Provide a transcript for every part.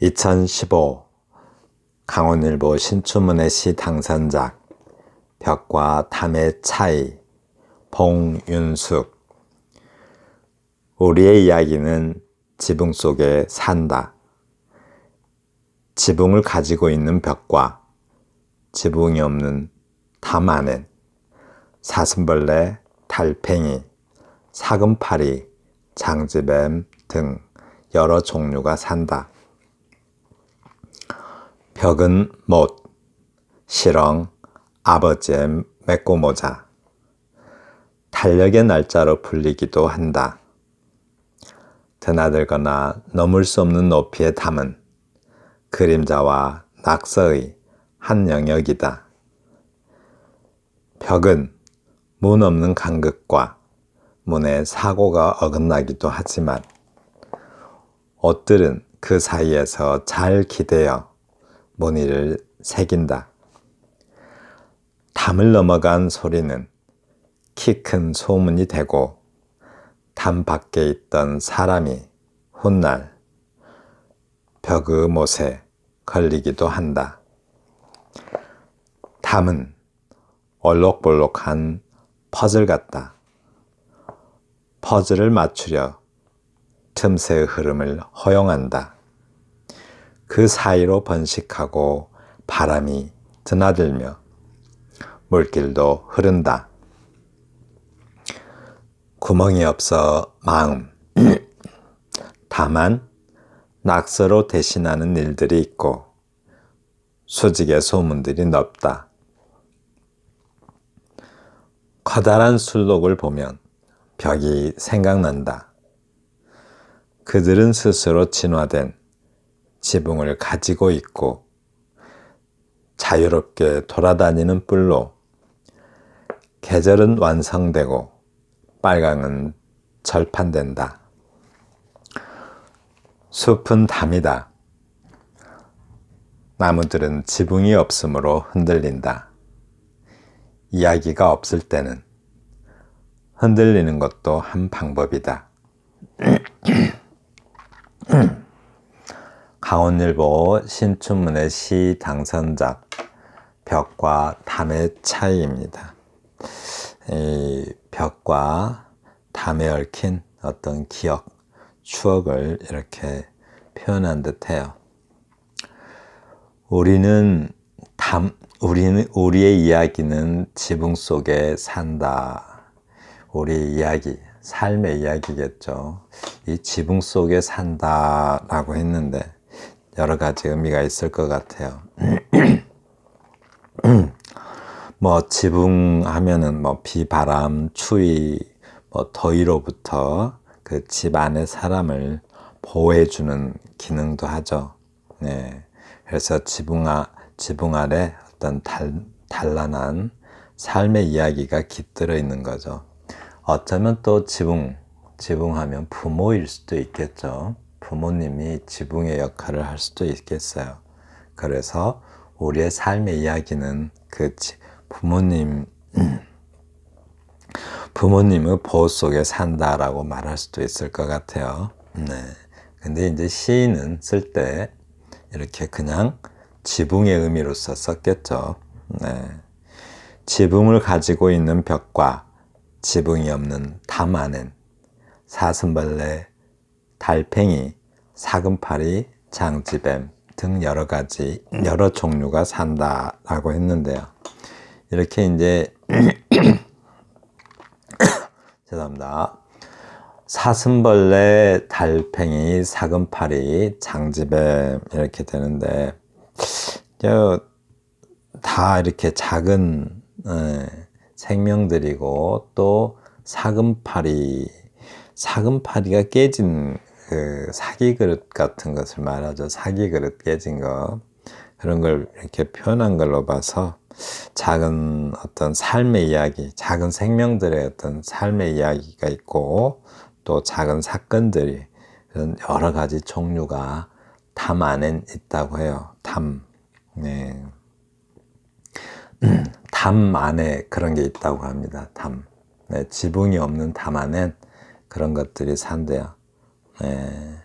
2015 강원일보 신춘문예 시 당선작 벽과 담의 차이 봉윤숙 우리의 이야기는 지붕 속에 산다. 지붕을 가지고 있는 벽과 지붕이 없는 담 안엔 사슴벌레, 달팽이, 사금파리, 장지뱀 등 여러 종류가 산다. 벽은 못, 실엉, 아버지의 메꼬모자, 달력의 날짜로 불리기도 한다. 드나들거나 넘을 수 없는 높이의 담은 그림자와 낙서의 한 영역이다. 벽은 문 없는 간극과 문에 사고가 어긋나기도 하지만 옷들은 그 사이에서 잘 기대어 무늬를 새긴다. 담을 넘어간 소리는 키 큰 소문이 되고 담 밖에 있던 사람이 훗날 벽의 못에 걸리기도 한다. 담은 얼록볼록한 퍼즐 같다. 퍼즐을 맞추려 틈새의 흐름을 허용한다. 그 사이로 번식하고 바람이 드나들며 물길도 흐른다. 구멍이 없어 마음. 다만 낙서로 대신하는 일들이 있고 수직의 소문들이 넓다. 커다란 술록을 보면 벽이 생각난다. 그들은 스스로 진화된 지붕을 가지고 있고 자유롭게 돌아다니는 뿔로 계절은 완성되고 빨강은 절판된다. 숲은 담이다. 나무들은 지붕이 없으므로 흔들린다. 이야기가 없을 때는 흔들리는 것도 한 방법이다. 강원일보 신춘문예 시 당선작 벽과 담의 차이입니다. 이 벽과 담에 얽힌 어떤 기억, 추억을 이렇게 표현한 듯해요. 우리는 담, 우리는 우리의 이야기는 지붕 속에 산다. 우리의 이야기, 삶의 이야기겠죠. 이 지붕 속에 산다라고 했는데 여러 가지 의미가 있을 것 같아요. 뭐 지붕 하면은 뭐 비 바람, 추위, 뭐 더위로부터 그 집 안의 사람을 보호해주는 기능도 하죠. 네. 그래서 지붕 아, 지붕 아래 어떤 달, 단란한 삶의 이야기가 깃들어 있는 거죠. 어쩌면 또 지붕, 지붕하면 부모일 수도 있겠죠. 부모님이 지붕의 역할을 할 수도 있겠어요. 그래서 우리의 삶의 이야기는 그 부모님, 부모님의 보호 속에 산다라고 말할 수도 있을 것 같아요. 네. 근데 이제 시인은 쓸 때 이렇게 그냥 지붕의 의미로서 썼겠죠. 네. 지붕을 가지고 있는 벽과 지붕이 없는 담 안엔 사슴벌레, 달팽이, 사금파리, 장지뱀 등 여러 가지 여러 종류가 산다라고 했는데요. 이렇게 이제 죄송합니다. 사슴벌레, 달팽이, 사금파리, 장지뱀 이렇게 되는데 다 이렇게 작은 에, 생명들이고 또 사금파리 사금파리가 깨진 그 사기 그릇 같은 것을 말하죠. 사기 그릇 깨진 거. 그런 걸 이렇게 표현한 걸로 봐서 작은 어떤 삶의 이야기, 작은 생명들의 어떤 삶의 이야기가 있고 또 작은 사건들이 그런 여러 가지 종류가 담 안엔 있다고 해요. 담. 네. 담 안에 그런 게 있다고 합니다. 담. 네, 지붕이 없는 담 안엔 그런 것들이 산대요. 네.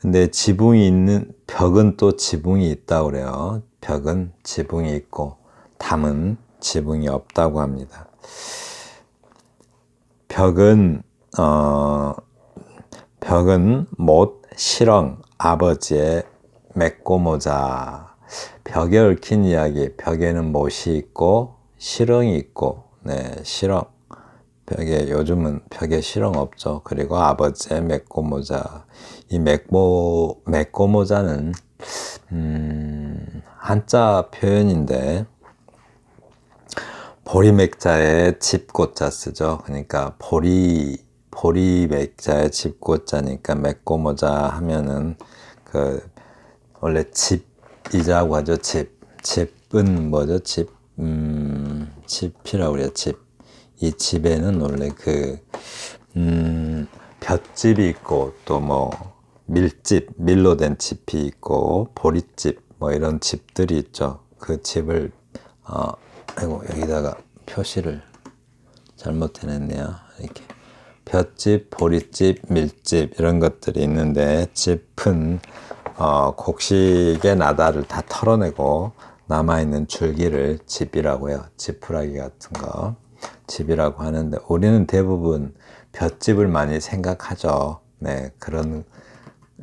근데 지붕이 있는 벽은 또 지붕이 있다고 그래요. 벽은 지붕이 있고 담은 지붕이 없다고 합니다. 벽은 어 벽은 못 실ong 아버지의 맥고모자 벽에 얽힌 이야기 벽에는 못이 있고 실ong이 있고 네 실ong 벽에 요즘은 벽에 실ong 없죠 그리고 아버지의 맥고모자 이 맥고 맥고모자는 음, 한자 표현인데 보리맥자에 집고자 쓰죠. 그러니까 보리 보리맥자에 집고자니까 맥고모자 하면은 그 원래 집이자고 하죠. 집 집은 뭐죠? 집 음, 집이라고 그래요. 집. 이 집에는 원래 그 음, 볏집이 있고 또 뭐 밀집 밀로 된 집이 있고 보리집 뭐 이런 집들이 있죠. 그 집을 어 아이고 여기다가 표시를 잘못 해냈네요. 이렇게 볏집, 보리집, 밀집 이런 것들이 있는데 집은 어, 곡식의 나다를 다 털어내고 남아있는 줄기를 집이라고 해요. 지푸라기 같은 거 집이라고 하는데 우리는 대부분 볏집을 많이 생각하죠. 네 그런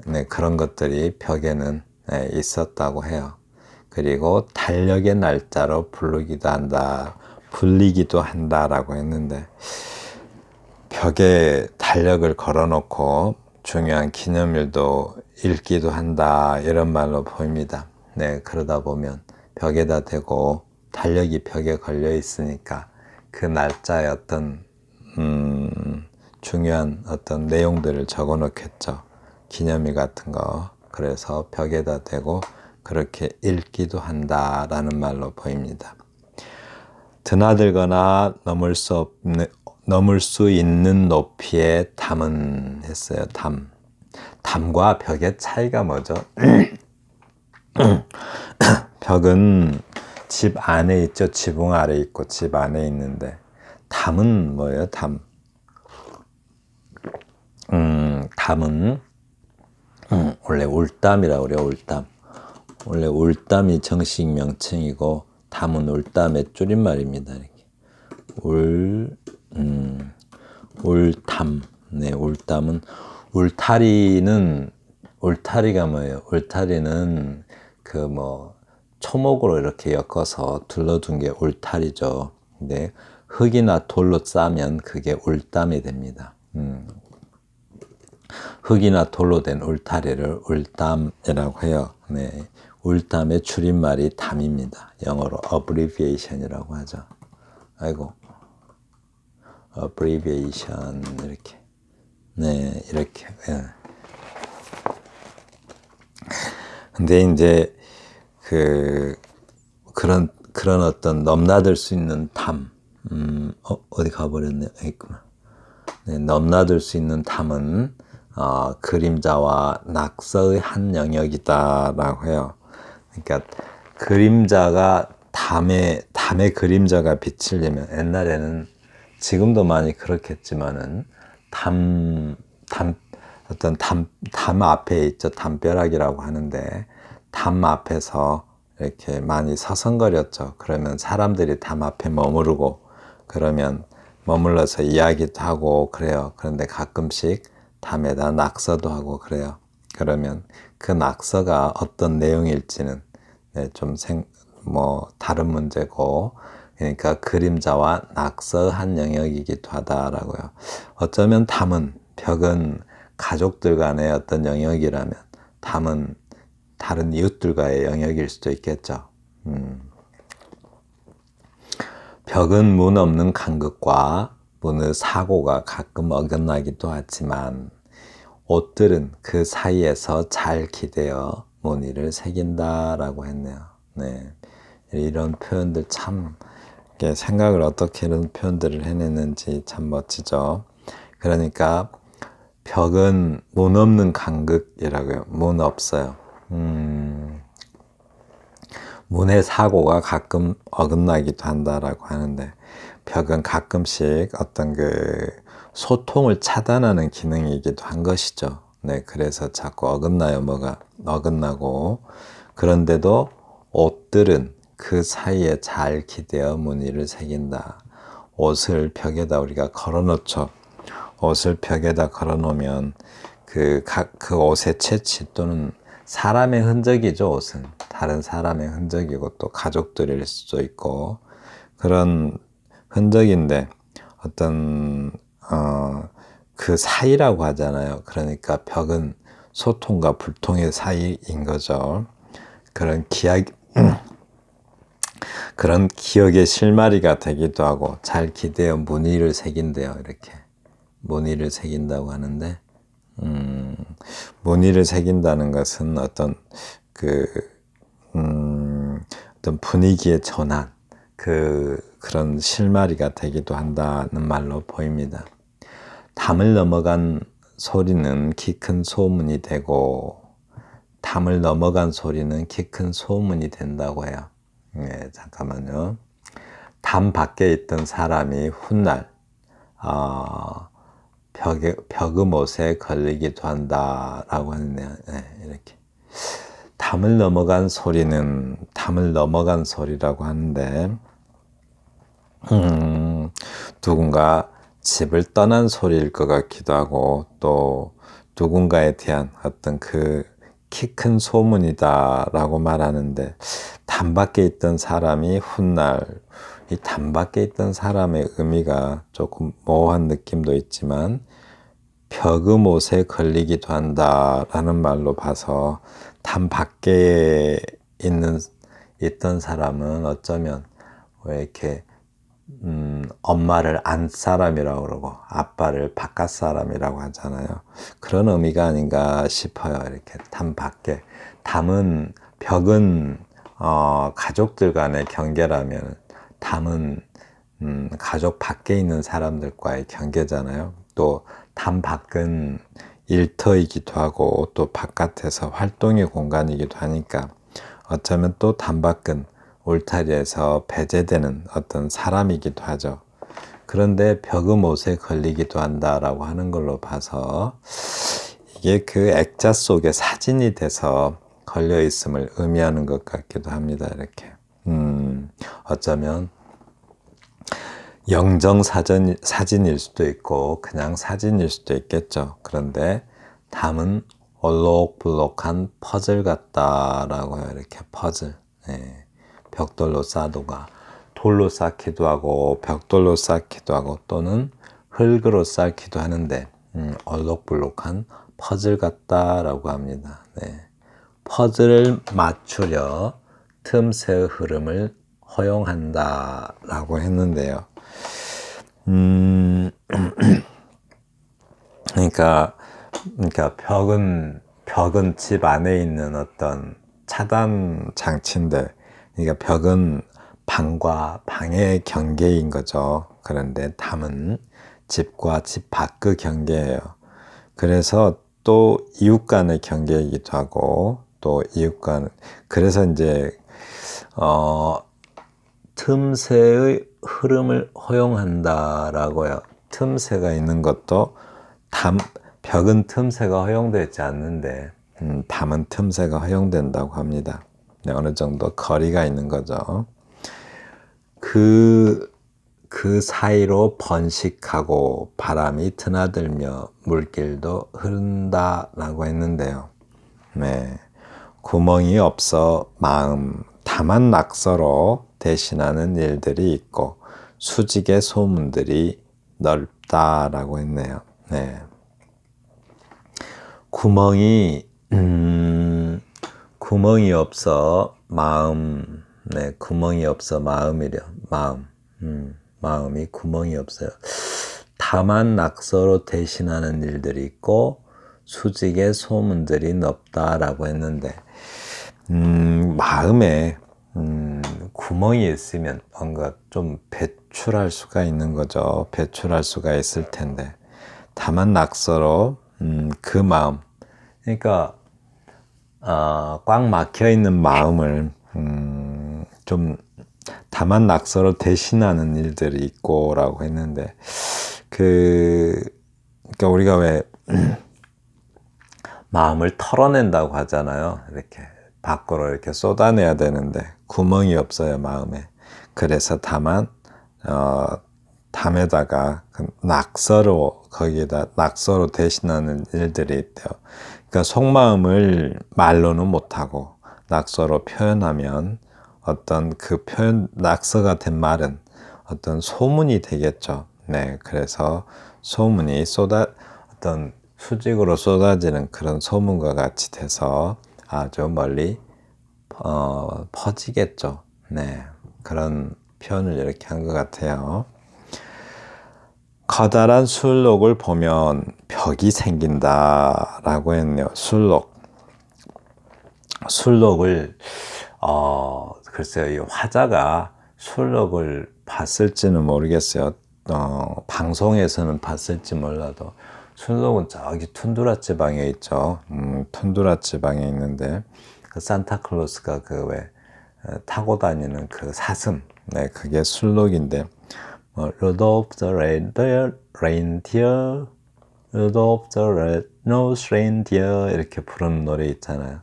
네, 그런 것들이 벽에는 네, 있었다고 해요. 그리고 달력의 날짜로 부르기도 한다, 불리기도 한다라고 했는데 벽에 달력을 걸어놓고 중요한 기념일도 읽기도 한다 이런 말로 보입니다. 네, 그러다 보면 벽에다 대고 달력이 벽에 걸려 있으니까 그 날짜의 어떤 음, 중요한 어떤 내용들을 적어 놓겠죠. 기념일 같은 거. 그래서 벽에다 대고 그렇게 읽기도 한다라는 말로 보입니다. 드나들거나 넘을 수 없는 넘을 수 있는 높이의 담은 했어요. 담. 담과 벽의 차이가 뭐죠? 벽은 집 안에 있죠. 지붕 아래 있고 집 안에 있는데 담은 뭐예요? 담. 음, 담은 음, 원래 울담이라고 그래요. 울담. 원래 울담이 정식 명칭이고 담은 울담의 줄임말입니다. 이렇게. 울, 음, 울담. 네, 울담은 울타리는 울타리가 뭐예요? 울타리는 그뭐 초목으로 이렇게 엮어서 둘러둔 게 울타리죠. 근데 흙이나 돌로 싸면 그게 울담이 됩니다. 음. 흙이나 돌로 된 울타리를 울담이라고 해요. 네. 울담의 줄임말이 담입니다. 영어로 abbreviation이라고 하죠. 아이고. abbreviation 이렇게. 네, 이렇게. 예. 근데 이제 그 그런 그런 어떤 넘나들 수 있는 담, 음, 어, 어디 가버렸네, 있구나. 네, 넘나들 수 있는 담은 어, 그림자와 낙서의 한 영역이다라고 해요. 그러니까 그림자가 담에 담의 그림자가 비치려면 옛날에는 지금도 많이 그렇겠지만은 담, 담 어떤 담, 담 앞에 있죠 담벼락이라고 하는데 담 앞에서 이렇게 많이 서성거렸죠. 그러면 사람들이 담 앞에 머무르고 그러면 머물러서 이야기도 하고 그래요. 그런데 가끔씩 담에다 낙서도 하고 그래요. 그러면 그 낙서가 어떤 내용일지는 네, 좀 생, 뭐 다른 문제고 그러니까 그림자와 낙서한 영역이기도 하다라고요. 어쩌면 담은 벽은 가족들 간의 어떤 영역이라면 담은 다른 이웃들과의 영역일 수도 있겠죠. 음. 벽은 문 없는 간극과 문의 사고가 가끔 어긋나기도 하지만 옷들은 그 사이에서 잘 기대어 무늬를 새긴다라고 했네요. 네. 이런 표현들 참 생각을 어떻게 이런 표현들을 해냈는지 참 멋지죠. 그러니까 벽은 문 없는 간극이라고요. 문 없어요. 음, 문의 사고가 가끔 어긋나기도 한다라고 하는데 벽은 가끔씩 어떤 그 소통을 차단하는 기능이기도 한 것이죠. 네, 그래서 자꾸 어긋나요, 뭐가 어긋나고 그런데도 옷들은 그 사이에 잘 기대어 무늬를 새긴다. 옷을 벽에다 우리가 걸어놓죠. 옷을 벽에다 걸어놓으면 그, 각, 그 옷의 채취 또는 사람의 흔적이죠, 옷은. 다른 사람의 흔적이고 또 가족들일 수도 있고 그런 흔적인데 어떤, 어, 그 사이라고 하잖아요. 그러니까 벽은 소통과 불통의 사이인 거죠. 그런 기약, 그런 기억의 실마리가 되기도 하고 잘 기대어 무늬를 새긴대요. 이렇게 무늬를 새긴다고 하는데 음, 무늬를 새긴다는 것은 어떤 그 음, 어떤 분위기의 전환 그 그런 실마리가 되기도 한다는 말로 보입니다. 담을 넘어간 소리는 키 큰 소문이 되고 담을 넘어간 소리는 키 큰 소문이 된다고 해요. 네, 잠깐만요. 담 밖에 있던 사람이 훗날 어, 벽에, 벽음옷에 걸리기도 한다 라고 하네요. 네, 이렇게. 담을 넘어간 소리는 담을 넘어간 소리라고 하는데 음, 누군가 집을 떠난 소리일 것 같기도 하고 또 누군가에 대한 어떤 그 키 큰 소문이다라고 말하는데 담 밖에 있던 사람이 훗날 이 담 밖에 있던 사람의 의미가 조금 모호한 느낌도 있지만 벽음옷에 걸리기도 한다라는 말로 봐서 담 밖에 있는 있던 사람은 어쩌면 왜 이렇게 음, 엄마를 안 사람이라고 그러고 아빠를 바깥 사람이라고 하잖아요. 그런 의미가 아닌가 싶어요. 이렇게 담 밖에 담은 벽은 어, 가족들 간의 경계라면 담은 음, 가족 밖에 있는 사람들과의 경계잖아요. 또 담 밖은 일터이기도 하고 또 바깥에서 활동의 공간이기도 하니까 어쩌면 또 담 밖은 울타리에서 배제되는 어떤 사람이기도 하죠. 그런데 벽음 옷에 걸리기도 한다라고 하는 걸로 봐서 이게 그 액자 속에 사진이 돼서 걸려 있음을 의미하는 것 같기도 합니다. 이렇게. 음, 어쩌면 영정 사전, 사진일 수도 있고 그냥 사진일 수도 있겠죠. 그런데 담은 얼록불록한 퍼즐 같다라고 해요. 이렇게 퍼즐. 네. 벽돌로 쌓도가 돌로 쌓기도 하고 벽돌로 쌓기도 하고 또는 흙으로 쌓기도 하는데 음, 얼록불록한 퍼즐 같다라고 합니다. 네. 퍼즐을 맞추려 틈새의 흐름을 허용한다 라고 했는데요. 음, 그러니까, 그러니까 벽은, 벽은 집 안에 있는 어떤 차단 장치인데, 그러니까 벽은 방과 방의 경계인 거죠. 그런데 담은 집과 집 밖의 경계예요. 그래서 또 이웃 간의 경계이기도 하고, 또 이웃 간, 그래서 이제, 어, 틈새의 흐름을 허용한다라고요. 틈새가 있는 것도 담, 벽은 틈새가 허용되지 않는데 음, 담은 틈새가 허용된다고 합니다. 네, 어느 정도 거리가 있는 거죠. 그, 그 사이로 번식하고 바람이 드나들며 물길도 흐른다라고 했는데요. 네. 구멍이 없어 마음, 다만 낙서로 대신하는 일들이 있고 수직의 소문들이 넓다라고 했네요. 네. 구멍이 음, 구멍이 없어 마음 네 구멍이 없어 마음이려 마음 음, 마음이 구멍이 없어요. 다만 낙서로 대신하는 일들이 있고 수직의 소문들이 넓다라고 했는데 음, 마음에 음, 구멍이 있으면 뭔가 좀 배출할 수가 있는 거죠. 배출할 수가 있을 텐데. 다만 낙서로 음, 그 마음, 그러니까 어, 꽉 막혀 있는 마음을 음, 좀 다만 낙서로 대신하는 일들이 있고 라고 했는데 그 그러니까 우리가 왜 마음을 털어낸다고 하잖아요. 이렇게 밖으로 이렇게 쏟아내야 되는데 구멍이 없어요 마음에. 그래서 다만 어, 담에다가 그 낙서로 거기에다 낙서로 대신하는 일들이 있대요. 그러니까 속마음을 말로는 못하고 낙서로 표현하면 어떤 그 표현 낙서가 된 말은 어떤 소문이 되겠죠. 네, 그래서 소문이 쏟아 어떤 수직으로 쏟아지는 그런 소문과 같이 돼서 아주 멀리 어, 퍼지겠죠. 네, 그런 표현을 이렇게 한 것 같아요. 커다란 술록을 보면 벽이 생긴다 라고 했네요. 술록. 술록을 어 글쎄요 이 화자가 술록을 봤을지는 모르겠어요. 어, 방송에서는 봤을지 몰라도 술록은 저기 툰두라 지방에 있죠. 음, 툰두라 지방에 있는데 그 산타클로스가 그 왜 타고 다니는 그 사슴, 네 그게 술록인데 뭐 Rudolph the Red Reindeer, Rudolph the Red-Nosed Reindeer 이렇게 부르는 노래 있잖아요.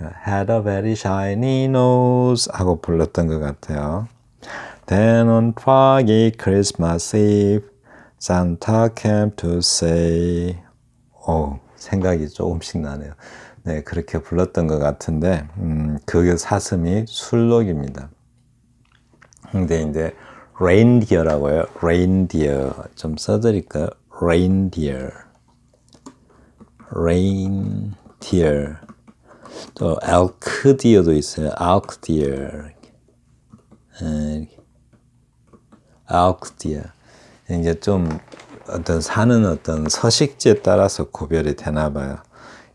Had a very shiny nose 하고 불렀던 것 같아요. Then on foggy Christmas Eve, Came to say, 오, 생각이 조금씩 나네요. 네, 그렇게 불렀던 것 같은데, 음, 그 사슴이 술록입니다. 근데 이제 reindeer라고 해요. reindeer 좀 써드릴까요? reindeer, reindeer. 또 elk deer도 있어요. elk deer. elk deer. 이게 좀 어떤 사는 어떤 서식지에 따라서 구별이 되나 봐요.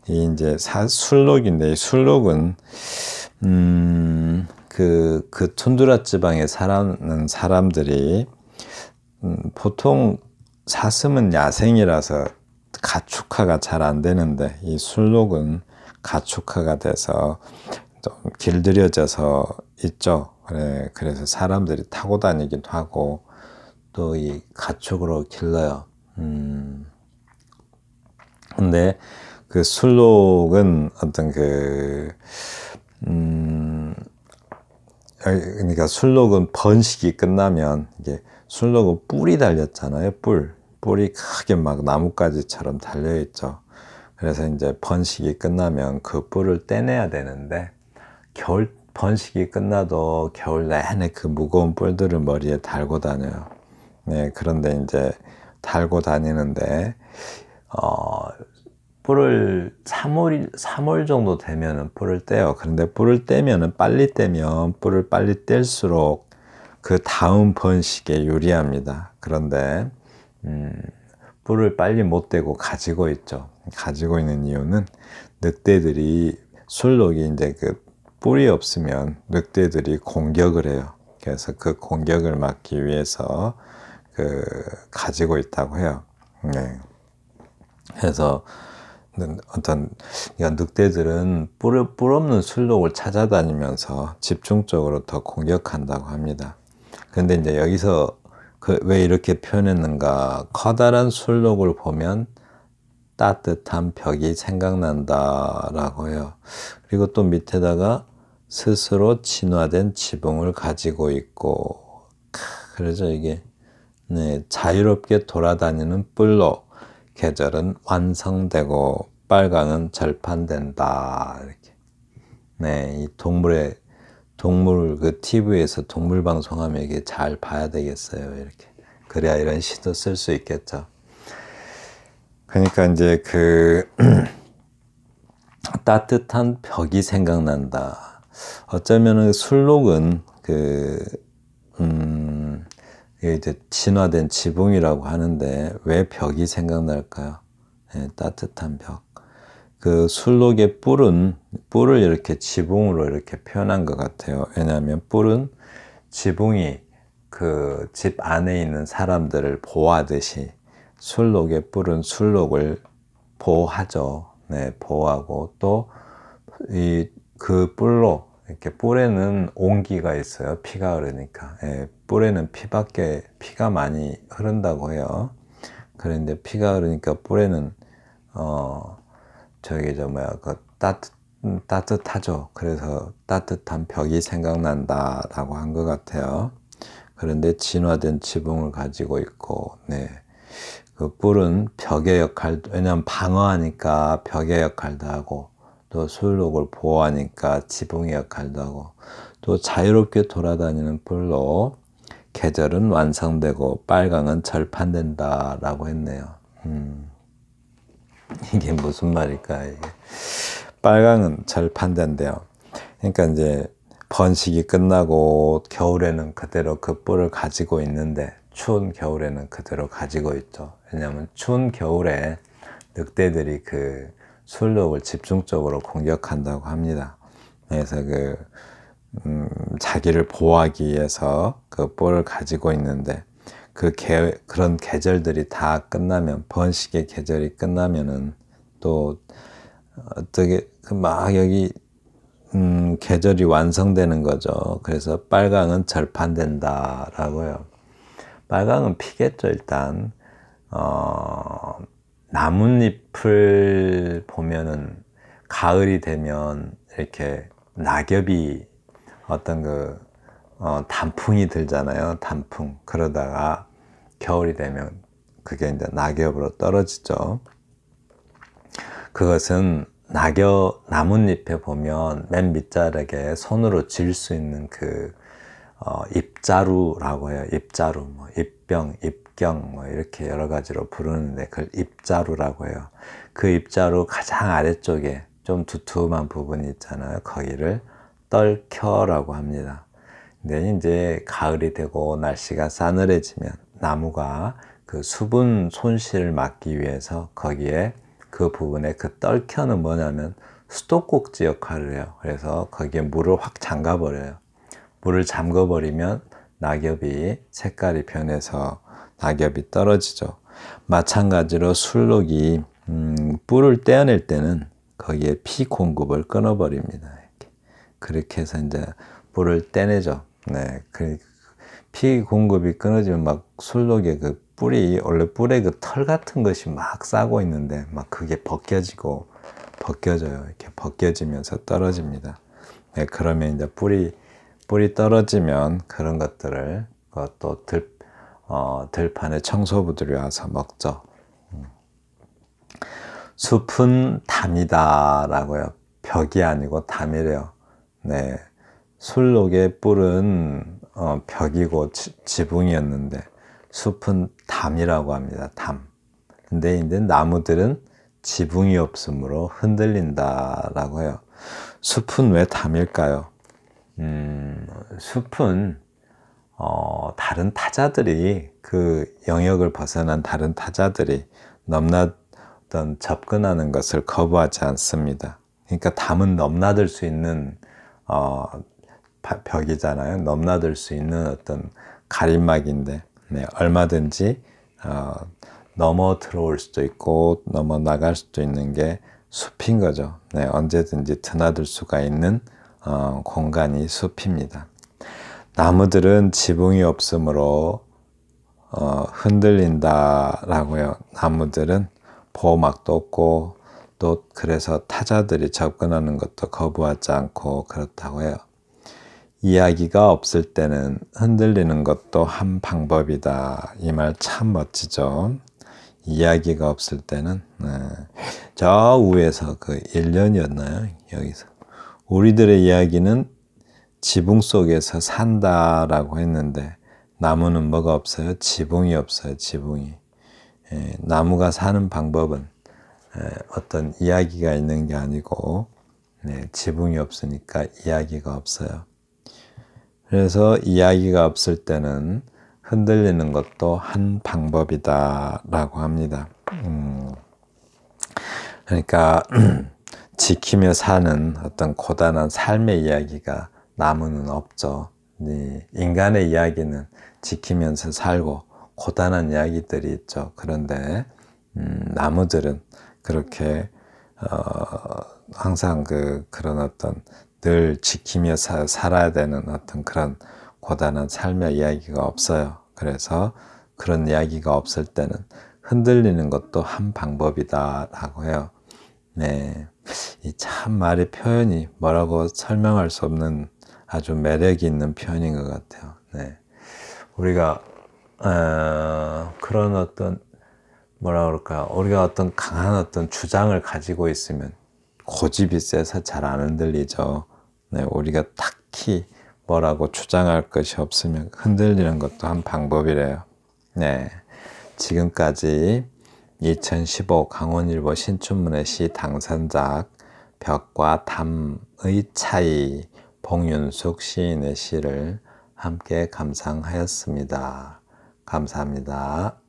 이 이제 사, 술록인데 이 술록은 음, 그, 그 툰드라 지방에 사는 사람들이 음, 보통 사슴은 야생이라서 가축화가 잘 안 되는데 이 술록은 가축화가 돼서 좀 길들여져서 있죠. 그래, 그래서 사람들이 타고 다니기도 하고 또 이 가축으로 길러요. 음. 근데 그 술록은 어떤 그, 음, 그러니까 술록은 번식이 끝나면 이게 술록은 뿔이 달렸잖아요. 뿔. 뿔이 크게 막 나뭇가지처럼 달려 있죠. 그래서 이제 번식이 끝나면 그 뿔을 떼내야 되는데 겨울 번식이 끝나도 겨울 내내 그 무거운 뿔들을 머리에 달고 다녀요. 네, 그런데 이제 달고 다니는데 어 뿔을 3월 3월 정도 되면은 뿔을 떼요. 그런데 뿔을 떼면은 빨리 떼면 뿔을 빨리 뗄수록 그 다음 번식에 유리합니다. 그런데 음, 뿔을 빨리 못 떼고 가지고 있죠. 가지고 있는 이유는 늑대들이 술록이 이제 그 뿔이 없으면 늑대들이 공격을 해요. 그래서 그 공격을 막기 위해서 그 가지고 있다고 해요. 네. 그래서 어떤 그러니까 늑대들은 뿔, 뿔 없는 술록을 찾아다니면서 집중적으로 더 공격한다고 합니다. 근데 이제 여기서 그 왜 이렇게 표현했는가? 커다란 술록을 보면 따뜻한 벽이 생각난다라고 해요. 그리고 또 밑에다가 스스로 진화된 지붕을 가지고 있고, 그래서 이게 네, 자유롭게 돌아다니는 뿔로 계절은 완성되고 빨강은 절판된다 이렇게. 네, 이 동물의 동물 그 TV에서 동물 방송하면 이게 잘 봐야 되겠어요 이렇게. 그래야 이런 시도 쓸 수 있겠죠. 그러니까 이제 그 따뜻한 벽이 생각난다. 어쩌면은 술록은 그 음. 이제 진화된 지붕이라고 하는데 왜 벽이 생각날까요? 네, 따뜻한 벽. 그 술록의 뿔은 뿔을 이렇게 지붕으로 이렇게 표현한 것 같아요. 왜냐하면 뿔은 지붕이 그 집 안에 있는 사람들을 보호하듯이 술록의 뿔은 술록을 보호하죠. 네, 보호하고 또 이 그 뿔로 이렇게 뿔에는 온기가 있어요. 피가 흐르니까. 예, 뿔에는 피밖에 피가 많이 흐른다고 해요. 그런데 피가 흐르니까 뿔에는 어, 저기 저 뭐야 그 따뜻 음, 따뜻하죠. 그래서 따뜻한 벽이 생각난다라고 한 것 같아요. 그런데 진화된 지붕을 가지고 있고, 네. 그 뿔은 벽의 역할, 왜냐하면 방어하니까 벽의 역할도 하고, 또 술록을 보호하니까 지붕의 역할도 하고, 또 자유롭게 돌아다니는 뿔로 계절은 완성되고 빨강은 절판된다 라고 했네요. 음. 이게 무슨 말일까, 이게. 빨강은 절판된대요. 그러니까 이제 번식이 끝나고 겨울에는 그대로 그 뿔을 가지고 있는데 추운 겨울에는 그대로 가지고 있죠. 왜냐하면 추운 겨울에 늑대들이 그 술록을 집중적으로 공격한다고 합니다. 그래서 그 음, 자기를 보호하기 위해서 그 뿔을 가지고 있는데 그 개, 그런 계절들이 다 끝나면 번식의 계절이 끝나면은 또 어떻게 그막 여기 음, 계절이 완성되는 거죠. 그래서 빨강은 절판된다라고요. 빨강은 피겠죠 일단. 어, 나뭇잎을 보면은 가을이 되면 이렇게 낙엽이 어떤 그 어, 단풍이 들잖아요. 단풍. 그러다가 겨울이 되면 그게 이제 낙엽으로 떨어지죠. 그것은 낙엽 나뭇잎에 보면 맨 밑자락에 손으로 쥘수 있는 그 어, 입자루라고 해요. 입자루, 뭐 입병, 입 경, 뭐 이렇게 여러 가지로 부르는데 그걸 입자루라고 해요. 그 입자루 가장 아래쪽에 좀 두툼한 부분이 있잖아요. 거기를 떨켜라고 합니다. 근데 이제 가을이 되고 날씨가 싸늘해지면 나무가 그 수분 손실을 막기 위해서 거기에 그 부분에 그 떨켜는 뭐냐면 수도꼭지 역할을 해요. 그래서 거기에 물을 확 잠가 버려요. 물을 잠궈 버리면 낙엽이 색깔이 변해서 낙엽이 떨어지죠. 마찬가지로 술록이 음, 뿔을 떼어낼 때는 거기에 피 공급을 끊어 버립니다. 그렇게 해서 이제 뿔을 떼내죠. 네, 그피 공급이 끊어지면 막 술록의 그 뿔이 원래 뿔에 그 털 같은 것이 막 싸고 있는데 막 그게 벗겨지고 벗겨져요. 이렇게 벗겨지면서 떨어집니다. 네, 그러면 이제 뿔이 뿔이 떨어지면 그런 것들을 또 들, 어, 들판에 청소부들이 와서 먹죠. 음. 숲은 담이다라고요. 벽이 아니고 담이래요. 네. 술록의 뿔은 어, 벽이고 지, 지붕이었는데 숲은 담이라고 합니다. 담. 근데 이제 나무들은 지붕이 없으므로 흔들린다라고 해요. 숲은 왜 담일까요? 음, 숲은 어, 다른 타자들이 그 영역을 벗어난 다른 타자들이 넘나던 접근하는 것을 거부하지 않습니다. 그러니까 담은 넘나들 수 있는 어, 벽이잖아요. 넘나들 수 있는 어떤 가림막인데 네, 얼마든지 어, 넘어 들어올 수도 있고 넘어 나갈 수도 있는 게 숲인 거죠. 네, 언제든지 드나들 수가 있는 어, 공간이 숲입니다. 나무들은 지붕이 없으므로 어, 흔들린다라고요. 나무들은 보호막도 없고 또 그래서 타자들이 접근하는 것도 거부하지 않고 그렇다고 해요. 이야기가 없을 때는 흔들리는 것도 한 방법이다. 이 말 참 멋지죠. 이야기가 없을 때는 네. 저 위에서 그 1년이었나요? 여기서 우리들의 이야기는 지붕 속에서 산다라고 했는데 나무는 뭐가 없어요? 지붕이 없어요. 지붕이 예, 나무가 사는 방법은 예, 어떤 이야기가 있는 게 아니고 네, 지붕이 없으니까 이야기가 없어요. 그래서 이야기가 없을 때는 흔들리는 것도 한 방법이다라고 합니다. 음, 그러니까 지키며 사는 어떤 고단한 삶의 이야기가 나무는 없죠. 인간의 이야기는 지키면서 살고 고단한 이야기들이 있죠. 그런데 음, 나무들은 그렇게 어, 항상 그 그런 어떤 늘 지키며 사, 살아야 되는 어떤 그런 고단한 삶의 이야기가 없어요. 그래서 그런 이야기가 없을 때는 흔들리는 것도 한 방법이다라고 해요. 네. 참 말이 표현이 뭐라고 설명할 수 없는 아주 매력이 있는 표현인 것 같아요. 네. 우리가 어, 그런 어떤 뭐라 그럴까 우리가 어떤 강한 어떤 주장을 가지고 있으면 고집이 세서 잘 안 흔들리죠. 네, 우리가 딱히 뭐라고 주장할 것이 없으면 흔들리는 것도 한 방법이래요. 네, 지금까지 2015 강원일보 신춘문예 시 당선작 벽과 담의 차이 봉윤숙 시인의 시를 함께 감상하였습니다. 감사합니다.